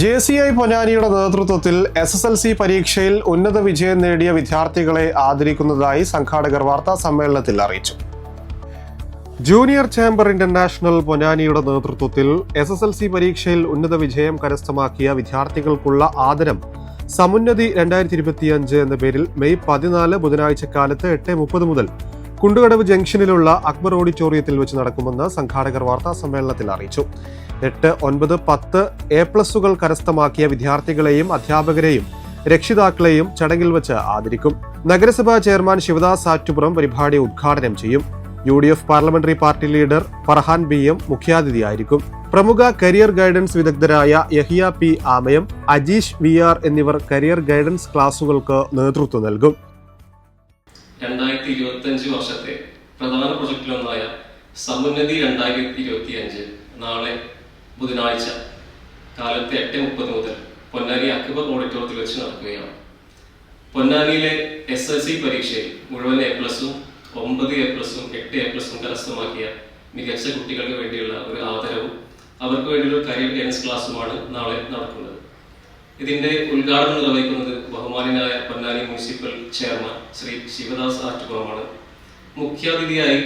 J C I പൊന്നാനിയുടെ നേതൃത്വത്തിൽ S S L C പരീക്ഷയിൽ ഉന്നത വിജയം നേടിയ വിദ്യാർത്ഥികളെ ആദരിക്കുന്നതായി സംഘാടകർ വാർത്താ സമ്മേളനത്തിൽ അറിയിച്ചു. ജൂനിയർ ചേംബർ ഇന്റർനാഷണൽ പൊന്നാനിയുടെ നേതൃത്വത്തിൽ എസ് എസ് എൽ സി പരീക്ഷയിൽ ഉന്നത വിജയം കരസ്ഥമാക്കിയ വിദ്യാർത്ഥികൾക്കുള്ള ആദരം സമുന്നതി രണ്ടായിരത്തി ഇരുപത്തിയഞ്ച് എന്ന പേരിൽ മെയ് പതിനാല് ബുധനാഴ്ച കാലത്ത് എട്ട് മുപ്പത് മുതൽ കുണ്ടുകടവ് ജംഗ്ഷനിലുള്ള അക്ബർ ഓഡിറ്റോറിയത്തിൽ വെച്ച് നടക്കുമെന്ന് സംഘാടകർ വാർത്താ സമ്മേളനത്തിൽ അറിയിച്ചു. എട്ട് ഒൻപത് പത്ത് എ പ്ലസുകൾ കരസ്ഥമാക്കിയ വിദ്യാർത്ഥികളെയും അധ്യാപകരെയും രക്ഷിതാക്കളെയും ചടങ്ങിൽ വെച്ച് ആദരിക്കും. നഗരസഭാ ചെയർമാൻ ശിവദാസ് ആറ്റുപുറം പരിപാടി ഉദ്ഘാടനം ചെയ്യും. U D F parliamentary party leader Farhan B M മുഖ്യാതിഥിയായിരിക്കും. പ്രമുഖ കരിയർ ഗൈഡൻസ് വിദഗ്ധരായ Yahiya P Amayam Ajeesh V R എന്നിവർ കരിയർ ഗൈഡൻസ് ക്ലാസുകൾക്ക് നേതൃത്വം നൽകും. രണ്ടായിരത്തി ഇരുപത്തിയഞ്ച് വർഷത്തെ പ്രധാന പ്രൊജക്റ്റിലൊന്നായ സമുന്നതി രണ്ടായിരത്തി ഇരുപത്തി അഞ്ച് നാളെ ബുധനാഴ്ച കാലത്തെ എട്ട് മുപ്പത് മുതൽ പൊന്നാനി അക്ബർ ഓഡിറ്റോറിയത്തിൽ വെച്ച് നടക്കുകയാണ്. പൊന്നാനിയിലെ എസ് എൽ സി പരീക്ഷയിൽ മുഴുവൻ എ പ്ലസും ഒമ്പത് എ പ്ലസും എട്ട് എ പ്ലസും കരസ്ഥമാക്കിയ മികച്ച കുട്ടികൾക്ക് വേണ്ടിയുള്ള ഒരു ആദരവും അവർക്ക് വേണ്ടിയുള്ള കരിയർ ഗൈഡൻസ് ക്ലാസ്സുമാണ് നാളെ നടക്കുന്നത്. ഇതിന്റെ ഉദ്ഘാടനം നിർവഹിക്കുന്നത് ബഹുമാനായ പൊന്നാനി മുനിസിപ്പൽ ചെയർമാൻ ശ്രീ ശിവദാസ് ആറ്റുപുറമാണ്. മുഖ്യാതിഥിയായി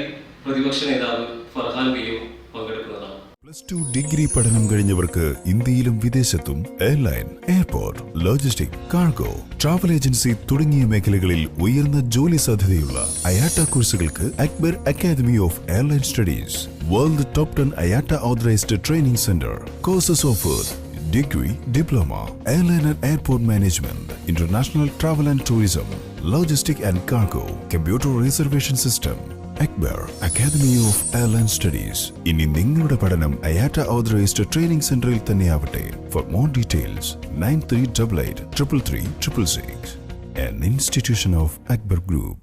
പ്രതിപക്ഷ നേതാവ് ഫർഹാൻ ബിയും പങ്കെടുക്കുന്നതാണ്. പ്ലസ് ടു ഡിഗ്രി പഠനം കഴിഞ്ഞവർക്ക് ഇന്ത്യയിലും വിദേശത്തും airline airport logistic cargo travel agency തുടങ്ങിയ മേഖലകളിൽ ഉയർന്ന ജോലി സാധ്യതയുള്ള അയാട്ട കോഴ്സുകൾക്ക് Akbar academy of airline studies world top ten IATA authorised training centre courses offered degree diploma airline and airport management international travel and tourism logistic and cargo computer reservation system Akbar academy of airline studies ഇനി നിങ്ങളുടെ പഠനം IATA authorised training സെന്ററിൽ തന്നെയാവട്ടെ. For more details nine three double eight triple three triple six an institution of Akbar Group.